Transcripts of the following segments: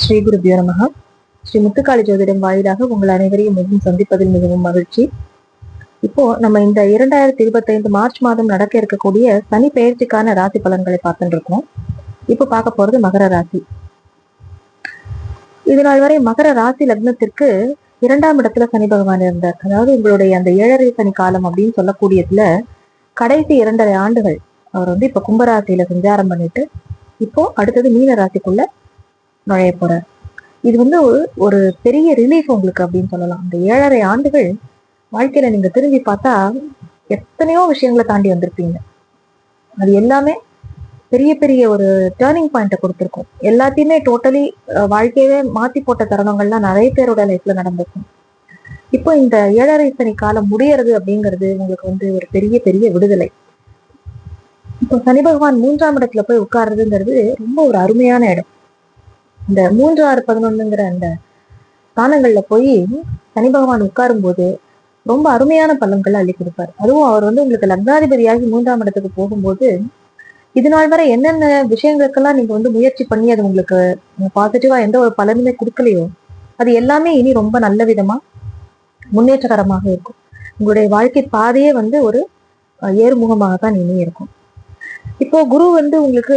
ஸ்ரீ குருபியோ நமக. ஸ்ரீ முத்துக்காளி ஜோதிடம் வாயிலாக உங்கள் அனைவரையும் மிகவும் சந்திப்பதில் மிகவும் மகிழ்ச்சி. இப்போ நம்ம இந்த இரண்டாயிரத்தி இருபத்தைந்து மார்ச் மாதம் நடக்க இருக்கக்கூடிய சனி பெயர்ச்சிக்கான ராசி பலன்களை பார்த்துட்டு இருக்கோம். இப்போ பார்க்க போறது மகர ராசி. இது நாள் வரை மகர ராசி லக்னத்திற்கு இரண்டாம் இடத்துல சனி பகவான் இருந்தார். அதாவது உங்களுடைய அந்த ஏழரை சனி காலம் அப்படின்னு சொல்லக்கூடியதுல கடைசி இரண்டரை ஆண்டுகள் அவர் வந்து இப்ப கும்பராசியில சஞ்சாரம் பண்ணிட்டு இப்போ அடுத்தது மீன ராசிக்குள்ள நுழைய போறார் இது வந்து ஒரு பெரிய ரிலீஃப் உங்களுக்கு அப்படின்னு சொல்லலாம். அந்த ஏழரை ஆண்டுகள் வாழ்க்கையில நீங்க திரும்பி பார்த்தா எத்தனையோ விஷயங்களை தாண்டி வந்திருப்பீங்க. அது எல்லாமே பெரிய பெரிய ஒரு டேர்னிங் பாயிண்ட்டை கொடுத்துருக்கும். எல்லாத்தையுமே டோட்டலி வாழ்க்கையவே மாத்தி போட்ட தருணங்கள்லாம் நிறைய பேரோட லைஃப்ல நடந்திருக்கும். இப்போ இந்த ஏழரை சனி காலம் முடியறது அப்படிங்கிறது உங்களுக்கு வந்து ஒரு பெரிய பெரிய விடுதலை. இப்போ சனி பகவான் மூன்றாம் இடத்துல போய் உட்கார்றதுங்கிறது ரொம்ப ஒரு அருமையான இடம். இந்த மூன்று ஆறு பதினொன்னுங்கிற அந்த ஸ்தானங்கள்ல போய் சனி பகவான் உட்காரும் போது ரொம்ப அருமையான பலன்களை அள்ளி கொடுப்பார். அதுவும் அவர் வந்து உங்களுக்கு லக்னாதிபதியாகி மூன்றாம் இடத்துக்கு போகும்போது இது நாள் வரை என்னென்ன விஷயங்களுக்கெல்லாம் நீங்க வந்து முயற்சி பண்ணி அது உங்களுக்கு பாசிட்டிவா எந்த ஒரு பலனுமே கொடுக்கலையோ அது எல்லாமே இனி ரொம்ப நல்ல விதமா முன்னேற்றகரமாக இருக்கும். உங்களுடைய வாழ்க்கை பாதையே வந்து ஒரு ஏறுமுகமாக தான் இனி இருக்கும். இப்போ குரு வந்து உங்களுக்கு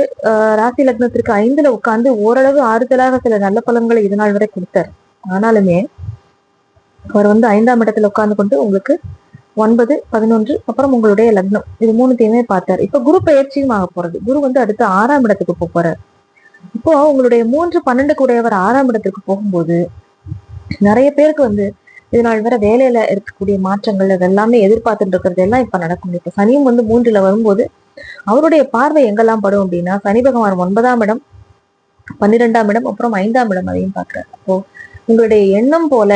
ராசி லக்னத்திற்கு ஐந்துல உட்கார்ந்து ஓரளவு ஆறுதலாக சில நல்ல பலன்களை இது நாள் வரை கொடுத்தார். ஆனாலுமே அவர் வந்து ஐந்தாம் இடத்துல உட்கார்ந்து கொண்டு உங்களுக்கு ஒன்பது பதினொன்று அப்புறம் உங்களுடைய லக்னம். இது மூணுத்தையுமே பார்த்தார். இப்ப குரு பயிற்சியும் ஆக போறது. குரு வந்து அடுத்து ஆறாம் இடத்துக்கு போக போறார். இப்போ உங்களுடைய மூன்று பன்னெண்டு கூடையவர் ஆறாம் இடத்துக்கு போகும்போது நிறைய பேருக்கு வந்து இது நாள் வரை வேலையில இருக்கக்கூடிய மாற்றங்கள் அதெல்லாமே எதிர்பார்த்துட்டு இருக்கிறது எல்லாம் இப்ப நடக்கும். இப்ப சனியும் வந்து மூன்றுல வரும்போது அவருடைய பார்வை எங்கெல்லாம் படும் அப்படின்னா சனி பகவான் ஒன்பதாம் இடம் பன்னிரெண்டாம் இடம் அப்புறம் ஐந்தாம் இடம் அதையும் பாக்குறாரு அப்போ உங்களுடைய எண்ணம் போல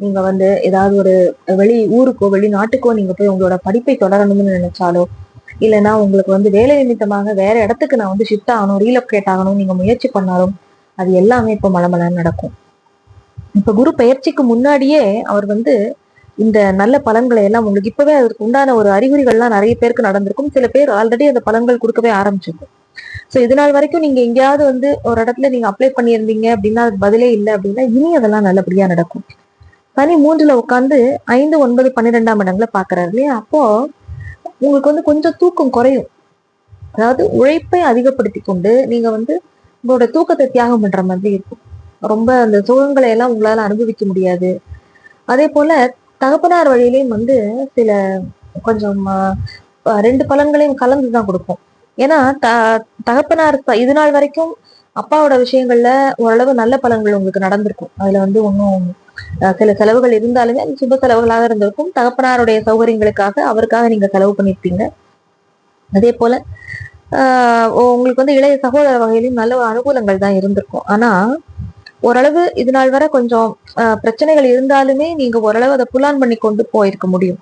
நீங்க வந்து ஏதாவது ஒரு வெளி ஊருக்கோ வெளிநாட்டுக்கோ நீங்க போய் உங்களோட படிப்பை தொடரணும்னு நினைச்சாலோ இல்லைன்னா உங்களுக்கு வந்து வேலை நிமித்தமாக வேற இடத்துக்கு நான் வந்து ஷிஃப்ட் ஆகணும் ரீலொகேட் ஆகணும் நீங்க முயற்சி பண்ணாலும் அது எல்லாமே இப்போ மலமலன்னு நடக்கும். இப்ப குரு பெயர்ச்சிக்கு முன்னாடியே அவர் வந்து இந்த நல்ல பலன்களை எல்லாம் உங்களுக்கு இப்பவே அதுக்கு உண்டான ஒரு அறிகுறிகள்லாம் நிறைய பேருக்கு நடந்திருக்கும். சில பேர் ஆல்ரெடி அந்த பலன்கள் கொடுக்கவே ஆரம்பிச்சிருக்கும். ஸோ இது நாள் வரைக்கும் நீங்க எங்கேயாவது வந்து ஒரு இடத்துல நீங்க அப்ளை பண்ணியிருந்தீங்க அப்படின்னா அதுக்கு பதிலே இல்லை அப்படின்னா இனி அதெல்லாம் நல்லபடியா நடக்கும். சனி மூன்றுல உட்காந்து ஐந்து ஒன்பது பன்னிரெண்டாம் இடங்களை பாக்குறாரு இல்லையா? அப்போ உங்களுக்கு வந்து கொஞ்சம் தூக்கம் குறையும். அதாவது உழைப்பை அதிகப்படுத்தி கொண்டு நீங்க வந்து உங்களோட தூக்கத்தை தியாகம் பண்ற மாதிரி இருக்கும். ரொம்ப அந்த சுகங்களை எல்லாம் உங்களால அனுபவிக்க முடியாது. அதே போல தகப்பனார் வழியிலையும் வந்து சில கொஞ்சம் ரெண்டு பலன்களையும் கலந்து தான் கொடுக்கும். ஏன்னா த தகப்பனார் இது நாள் வரைக்கும் அப்பாவோட விஷயங்கள்ல ஓரளவு நல்ல பலன்கள் உங்களுக்கு நடந்திருக்கும். அதுல வந்து ஒன்றும் சில செலவுகள் இருந்தாலுமே அது சுப செலவுகளாக இருந்திருக்கும். தகப்பனாருடைய சௌகரியங்களுக்காக அவருக்காக நீங்க செலவு பண்ணியிருப்பீங்க அதே போல ஆஹ் உங்களுக்கு வந்து இளைய சகோதர வகையிலும் நல்ல அனுகூலங்கள் தான் இருந்திருக்கும். ஆனா ஓரளவு இது நாள் வரை கொஞ்சம் ஆஹ் பிரச்சனைகள் இருந்தாலுமே நீங்க ஓரளவு அதை புலான் பண்ணி கொண்டு போயிருக்க முடியும்.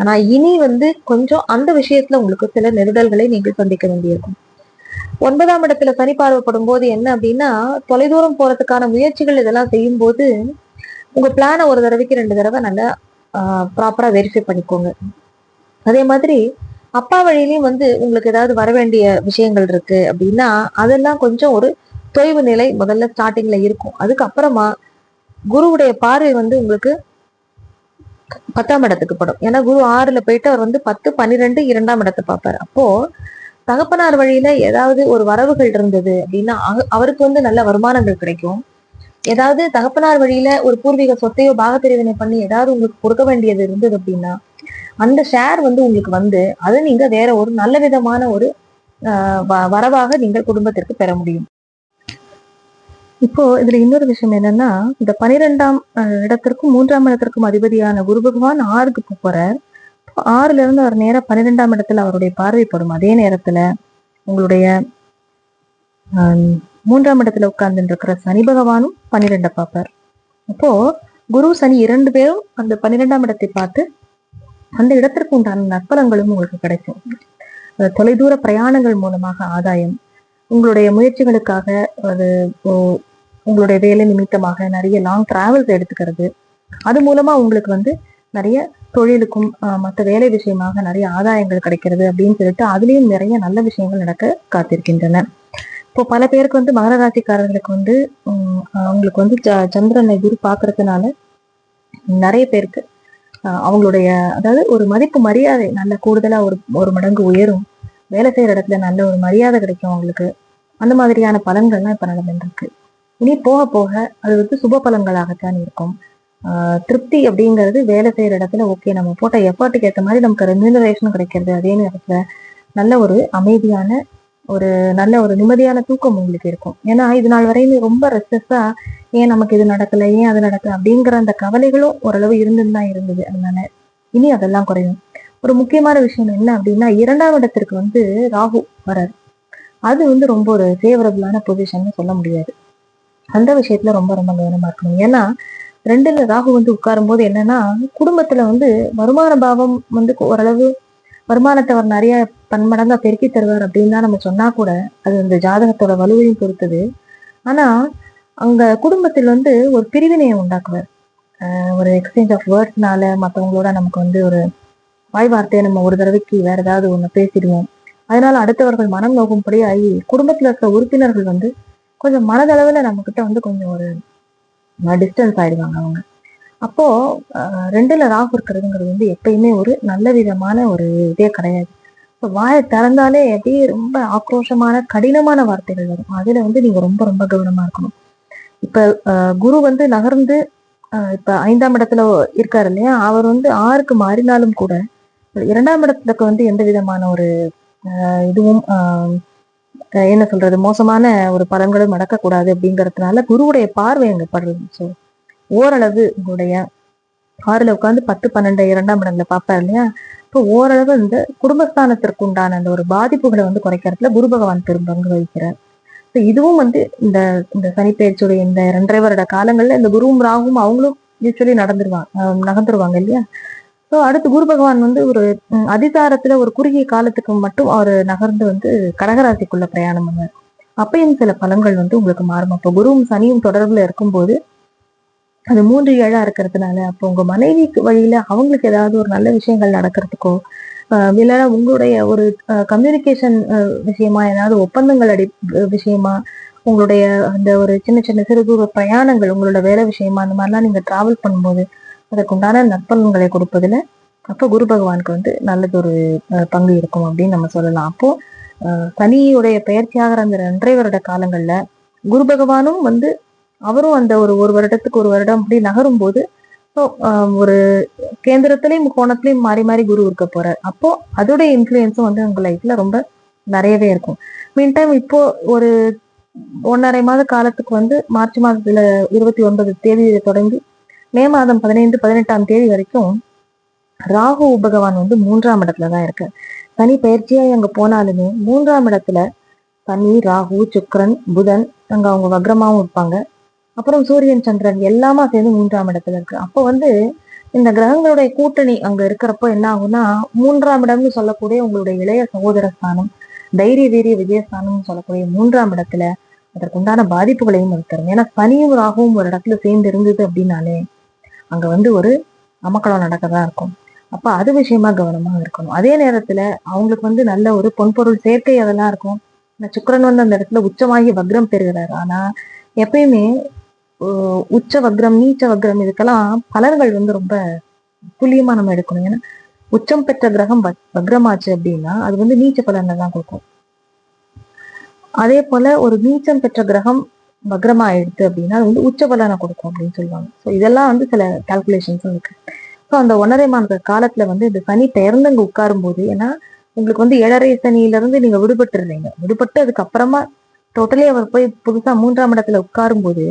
ஆனா இனி வந்து கொஞ்சம் அந்த விஷயத்துல உங்களுக்கு சில நெருடல்களை நீங்கள் சந்திக்க வேண்டியிருக்கும். ஒன்பதாம் இடத்துல சனி பார்வைப்படும் போது என்ன அப்படின்னா தொலைதூரம் போறதுக்கான முயற்சிகள் இதெல்லாம் செய்யும் போது உங்க பிளானை ஒரு தடவைக்கு ரெண்டு தடவை நல்லா ப்ராப்பரா வெரிஃபை பண்ணிக்கோங்க. அதே மாதிரி அப்பா வழியிலையும் வந்து உங்களுக்கு ஏதாவது வர வேண்டிய விஷயங்கள் இருக்கு அப்படின்னா அதெல்லாம் கொஞ்சம் ஒரு தொய்வு நிலை முதல்ல ஸ்டார்டிங்ல இருக்கும். அதுக்கப்புறமா குருவுடைய பார்வை வந்து உங்களுக்கு பத்தாம் இடத்துக்கு படும். ஏன்னா குரு ஆறுல போயிட்டு அவர் வந்து பத்து பன்னிரெண்டு இரண்டாம் இடத்தை பார்ப்பாரு. அப்போ தகப்பனார் வழியில ஏதாவது ஒரு வரவுகள் இருந்தது அப்படின்னா அவ- அவருக்கு வந்து நல்ல வருமானங்கள் கிடைக்கும். ஏதாவது தகப்பனார் வழியில ஒரு பூர்வீக சொத்தையோ பாகப்பிரிவினை பண்ணி ஏதாவது உங்களுக்கு கொடுக்க வேண்டியது இருந்தது அப்படின்னா அந்த ஷேர் வந்து உங்களுக்கு வந்து அதை நீங்க வேற ஒரு நல்ல விதமான ஒரு வ- வரவாக நீங்கள் குடும்பத்திற்கு பெற முடியும். இப்போ இதுல இன்னொரு விஷயம் என்னன்னா இந்த பனிரெண்டாம் இடத்திற்கும் மூன்றாம் இடத்திற்கும் அதிபதியான குரு பகவான் ஆறுக்கு போறார். ஆறுல இருந்து அவர் நேரம் பன்னிரெண்டாம் இடத்துல அவருடைய பார்வைப்படும் அதே நேரத்துல உங்களுடைய ஆஹ், மூன்றாம் இடத்துல உட்கார்ந்து இருக்கிற சனி பகவானும் பன்னிரெண்டை பார்ப்பார். அப்போ குரு சனி இரண்டு பேரும் அந்த பன்னிரெண்டாம் இடத்தை பார்த்து அந்த இடத்திற்கு உண்டான நற்பலங்களும் உங்களுக்கு கிடைக்கும். தொலைதூர பிரயாணங்கள் மூலமாக ஆதாயம். உங்களுடைய முயற்சிகளுக்காக அது உங்களுடைய வேலை நிமித்தமாக நிறைய லாங் டிராவல்ஸ் எடுத்துக்கிறது. அது மூலமா உங்களுக்கு வந்து நிறைய தொழிலுக்கும் மற்ற வேலை விஷயமாக நிறைய ஆதாயங்கள் கிடைக்கிறது அப்படின்னு சொல்லிட்டு அதுலேயும் நிறைய நல்ல விஷயங்கள் நடக்க காத்திருக்கின்றன. இப்போ பல பேருக்கு வந்து மகர ராசிக்காரர்களுக்கு வந்து அவங்களுக்கு வந்து ச- சந்திரனை குரு பார்க்கறதுனால நிறைய பேருக்கு அவங்களுடைய அதாவது ஒரு மதிப்பு மரியாதை நல்ல கூடுதலா ஒரு ஒரு மடங்கு உயரும். வேலை செய்யற இடத்துல நல்ல ஒரு மரியாதை கிடைக்கும் அவங்களுக்கு. அந்த மாதிரியான பலன்கள்லாம் இப்ப நடந்துட்டு இருக்கு. இனி போக போக அது வந்து சுப பலன்களாகத்தான் இருக்கும். திருப்தி அப்படிங்கிறது வேலை செய்யற இடத்துல ஓகே நம்ம போட்ட எஃபர்ட்டுக்கு ஏற்ற மாதிரி நமக்கு ரெமினரேஷன் கிடைக்கிறது அதே நேரத்துல நல்ல ஒரு அமைதியான ஒரு நல்ல ஒரு நிம்மதியான தூக்கம் உங்களுக்கு இருக்கும். ஏன்னா இது நாள் வரையும் ரொம்ப ரெஸ்டஸா ஏன் நமக்கு இது நடக்கல? ஏன் அது நடக்கல? அப்படிங்கிற அந்த கவலைகளும் ஓரளவு இருந்துன்னு தான் இருந்தது. அதனால இனி அதெல்லாம் குறையும். ஒரு முக்கியமான விஷயம் என்ன அப்படின்னா இரண்டாம் இடத்திற்கு வந்து ராகு வராரு. அது வந்து ரொம்ப ஒரு ஃபேவரபிளான பொசிஷன் சொல்ல முடியாது. அந்த விஷயத்துல ரொம்ப ரொம்ப கவனமா இருக்கணும். ஏன்னா ரெண்டுல ராகு வந்து உட்காரும் போது என்னன்னா குடும்பத்துல வந்து வருமான பாவம் வந்து ஓரளவு வருமானத்தை அவர் நிறைய பன்மடங்கா பெருக்கி தருவார் அப்படின்னு தான் நம்ம சொன்னா கூட அது அந்த ஜாதகத்தோட வலுவையும் பொறுத்தது. ஆனா அங்க குடும்பத்தில் வந்து ஒரு பிரிவினையை உண்டாக்குவார். ஒரு எக்ஸ்சேஞ்ச் ஆஃப் வேர்ட்ஸ்னால மற்றவங்களோட நமக்கு வந்து ஒரு வாய் வார்த்தையை நம்ம ஒரு தடவைக்கு வேற ஏதாவது ஒண்ணு பேசிடுவோம். அதனால அடுத்தவர்கள் மனம் நோக்கும்படி ஆகி குடும்பத்துல இருக்கிற உறுப்பினர்கள் வந்து கொஞ்சம் மனதளவுல நம்ம கிட்ட வந்து கொஞ்சம் ஒரு டிஸ்டன்ஸ் ஆயிடுவாங்க அவங்க. அப்போ ரெண்டுல ராகு இருக்கிறதுங்கிறது வந்து எப்பயுமே ஒரு நல்ல விதமான ஒரு இதே கிடையாது. இப்போ வாயை திறந்தாலே அப்படியே ரொம்ப ஆக்ரோஷமான கடினமான வார்த்தைகள் வரும். அதுல வந்து நீங்க ரொம்ப ரொம்ப கவனமா இருக்கணும். இப்ப குரு வந்து நகர்ந்து இப்ப ஐந்தாம் இடத்துல இருக்காரு இல்லையா? அவர் வந்து ஆறுக்கு மாறினாலும் கூட இரண்டாம் இடத்துக்கு வந்து எந்த விதமான ஒரு இதுவும் ஆஹ் என்ன சொல்றது மோசமான ஒரு பலன்களும் நடக்கக்கூடாது அப்படிங்கறதுனால குருவுடைய பார்வை அங்க படுறது ஸோ ஓரளவு உங்களுடைய ஆறுல உட்காந்து பத்து பன்னெண்டு இரண்டாம் இடங்களை பார்ப்பாரு இல்லையா? இப்போ ஓரளவு இந்த குடும்பஸ்தானத்திற்கு உண்டான அந்த ஒரு பாதிப்புகளை வந்து குறைக்கிறதுல குரு பகவான் பெரும் பங்கு வகிக்கிறார். ஸோ இதுவும் வந்து இந்த இந்த சனிப்பெயர்ச்சியுடைய இந்த இரண்டரை வருட காலங்கள்ல இந்த குருவும் ராகும் அவங்களும் யூஸ்வலி நடந்துருவாங்க நகர்ந்துருவாங்க இல்லையா? ஸோ அடுத்து குரு பகவான் வந்து ஒரு அதிகாரத்துல அதிசாரத்துல ஒரு குறுகிய காலத்துக்கு மட்டும் அவர் நகர்ந்து வந்து கடகராசிக்குள்ள பிரயாணம் பண்ணுவார் அப்பயும் சில பலன்கள் வந்து உங்களுக்கு மாறும். அப்போ குருவும் சனியும் தொடர்புல இருக்கும்போது அது மூன்று ஏழா இருக்கிறதுனால அப்போ உங்க மனைவிக்கு வழியில அவங்களுக்கு ஏதாவது ஒரு நல்ல விஷயங்கள் நடக்கிறதுக்கோ ஆஹ் இல்லைன்னா உங்களுடைய ஒரு கம்யூனிகேஷன் விஷயமா ஏதாவது ஒப்பந்தங்கள் அடி விஷயமா உங்களுடைய அந்த ஒரு சின்ன சின்ன சிறு தூர பிரயாணங்கள் உங்களோட வேலை விஷயமா அந்த மாதிரிலாம் நீங்க டிராவல் பண்ணும்போது அதற்குண்டான நற்பலன்களை கொடுப்பதில் அப்போ குரு பகவானுக்கு வந்து நல்லதொரு ஒரு பங்கு இருக்கும் அப்படின்னு நம்ம சொல்லலாம். அப்போ சனியுடைய பெயர்ச்சியாகிற அந்த ரெண்டரை வருட காலங்கள்ல குரு பகவானும் வந்து அவரும் அந்த ஒரு ஒரு வருடத்துக்கு ஒரு வருடம் அப்படி நகரும் போது ஒரு கேந்திரத்திலையும் கோணத்திலையும் மாறி மாறி குரு இருக்க போறார். அப்போ அதோடைய இன்ஃபுளுயன்ஸும் வந்து உங்க லைஃப்ல ரொம்ப நிறையவே இருக்கும். மீன் டைம் இப்போ ஒரு ஒன்றரை மாத காலத்துக்கு வந்து மார்ச் மாதத்துல இருபத்தி ஒன்பது தேதியை தொடங்கி மே மாதம் பதினைந்து பதினெட்டாம் தேதி வரைக்கும் ராகு பகவான் வந்து மூன்றாம் இடத்துல தான் இருக்கு. சனி பயிற்சியாக அங்க போனாலுமே மூன்றாம் இடத்துல சனி ராகு சுக்ரன் புதன் அங்க அவங்க வக்ரமாவும் இருப்பாங்க. அப்புறம் சூரியன் சந்திரன் எல்லாமே சேர்ந்து மூன்றாம் இடத்துல இருக்கு. அப்போ வந்து இந்த கிரகங்களுடைய கூட்டணி அங்க இருக்கிறப்போ என்ன ஆகும்னா மூன்றாம் இடம்னு சொல்லக்கூடிய உங்களுடைய இளைய சகோதர ஸ்தானம் தைரிய வீரிய விஜயஸ்தானம்னு சொல்லக்கூடிய மூன்றாம் இடத்துல அதற்குண்டான பாதிப்புகளையும் அது தரும் ஏன்னா சனியும் ராகுவும் ஒரு இடத்துல சேர்ந்து இருந்தது அப்படின்னாலே அங்க வந்து ஒரு அமக்களம் நடக்கதா இருக்கும். அப்ப அது விஷயமா கவனமா இருக்கணும். அதே நேரத்துல அவங்களுக்கு வந்து நல்ல ஒரு பொன்பொருள் சேர்க்கை அதெல்லாம் இருக்கும். இந்த சுக்கிரன் வந்து அந்த இடத்துல உச்சமாகி வக்ரம் பெறுகிறாரு. ஆனா எப்பயுமே உச்ச வக்ரம் நீச்ச வக்ரம் இதுக்கெல்லாம் பலன்கள் வந்து ரொம்ப துல்லியமாக நம்ம எடுக்கணும். ஏன்னா உச்சம் பெற்ற கிரகம் வக்- வக்ரமாச்சு அப்படின்னா அது வந்து நீச்ச பலன்கள் தான் கொடுக்கும். அதே போல ஒரு நீச்சம் பெற்ற கிரகம் பக்ரமா ஆயிடுத்து அப்படின்னா அது வந்து உச்ச பலனை கொடுக்கும் அப்படின்னு சொல்லுவாங்க. ஸோ இதெல்லாம் வந்து சில கால்குலேஷன்ஸும் இருக்கு. ஸோ அந்த ஒன்றரை மாத காலத்துல வந்து இந்த சனி பெயர்ந்து அங்கே உட்காரும் போது ஏன்னா உங்களுக்கு வந்து ஏழரை சனியிலிருந்து நீங்க விடுபட்டுறீங்க. விடுபட்டு அதுக்கப்புறமா டோட்டலி அவர் போய் புதுசா மூன்றாம் இடத்துல உட்காரும் போது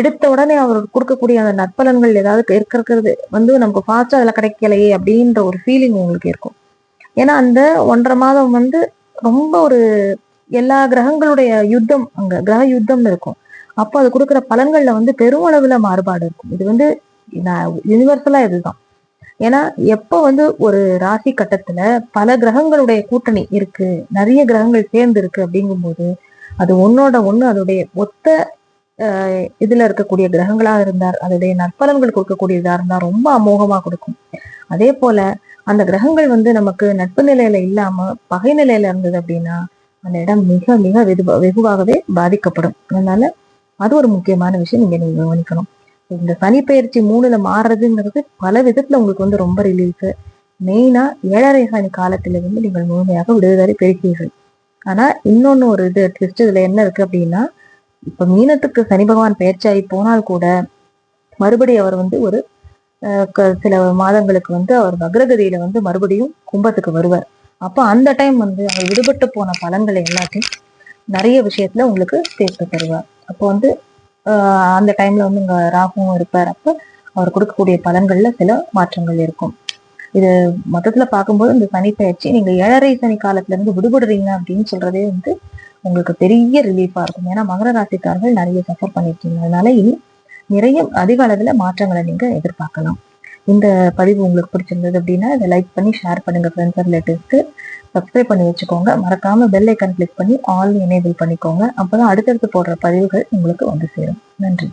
எடுத்த உடனே அவர் கொடுக்கக்கூடிய அந்த நற்பலன்கள் ஏதாவது இருக்கிறது வந்து நமக்கு ஃபாஸ்டா அதில் கிடைக்கலையே அப்படின்ற ஒரு ஃபீலிங் உங்களுக்கு இருக்கும். ஏன்னா அந்த ஒன்றரை மாதம் வந்து ரொம்ப ஒரு எல்லா கிரகங்களுடைய யுத்தம் அங்க கிரக யுத்தம் இருக்கும். அப்போ அது கொடுக்குற பலன்கள்ல வந்து பெருமளவில் மாறுபாடு இருக்கும். இது வந்து யூனிவர்சலா இதுதான். ஏன்னா எப்போ வந்து ஒரு ராசி கட்டத்துல பல கிரகங்களுடைய கூட்டணி இருக்கு நிறைய கிரகங்கள் சேர்ந்து இருக்கு அப்படிங்கும்போது அது ஒன்னோட ஒண்ணு அதோடைய ஒத்த இதில் இதுல இருக்கக்கூடிய கிரகங்களா இருந்தார் அதோடைய நற்பலன்கள் கொடுக்கக்கூடியதா இருந்தா ரொம்ப அமோகமா கொடுக்கும். அதே போல அந்த கிரகங்கள் வந்து நமக்கு நட்பு நிலையில இல்லாம பகை நிலையில இருந்தது அப்படின்னா அந்த இடம் மிக மிக வெகு வெகுவாகவே பாதிக்கப்படும். அதனால அது ஒரு முக்கியமான விஷயம் நீங்க நீங்க கவனிக்கணும். இந்த சனி பயிற்சி மூணுல மாறுறதுங்கிறது பல விதத்துல உங்களுக்கு வந்து ரொம்ப ரிலீஃப் மெயினா ஏழரை சனி காலத்துல இருந்து நீங்கள் முழுமையாக விடுதலை பெறுகிறீர்கள் ஆனா இன்னொன்னு ஒரு இது ட்விஸ்ட் இதுல என்ன இருக்கு அப்படின்னா இப்ப மீனத்துக்கு சனி பகவான் பயிற்சியாகி போனால் கூட மறுபடியும் அவர் வந்து ஒரு க- சில மாதங்களுக்கு வந்து அவர் வக்ரகதியில வந்து மறுபடியும் கும்பத்துக்கு வருவார். அப்போ அந்த டைம் வந்து அவர் விடுபட்டு போன பலன்களை எல்லாத்தையும் நிறைய விஷயத்துல உங்களுக்கு சேர்த்து தருவார். அப்போ வந்து ஆஹ் அந்த டைம்ல வந்து இங்க ராகுவும் இருப்பார். அப்போ அவர் கொடுக்கக்கூடிய பலன்கள்ல சில மாற்றங்கள் இருக்கும். இது மொத்தத்துல பார்க்கும்போது இந்த சனி பயிற்சி நீங்க ஏழரை சனி காலத்துல இருந்து விடுபடுறீங்க அப்படின்னு சொல்றதே வந்து உங்களுக்கு பெரிய ரிலீஃபா இருக்கும். ஏன்னா மகர ராசிக்காரர்கள் நிறைய சஃபர் பண்ணிருக்கீங்க. அதனால இனி நிறைய அதிக அளவுல மாற்றங்களை நீங்க எதிர்பார்க்கலாம். இந்த பதிவு உங்களுக்கு பிடிச்சிருந்தது அப்படின்னா இதை லைக் பண்ணி ஷேர் பண்ணுங்க ஃப்ரெண்ட்ஸ் ரிலேட்டிவ்ஸ்க்கு சப்ஸ்கிரைப் பண்ணி வச்சுக்கோங்க. மறக்காம பெல் ஐக்கன் கிளிக் பண்ணி ஆல் எனேபிள் பண்ணிக்கோங்க. அப்பதான் அடுத்தடுத்து போடுற பதிவுகள் உங்களுக்கு வந்து சேரும். நன்றி.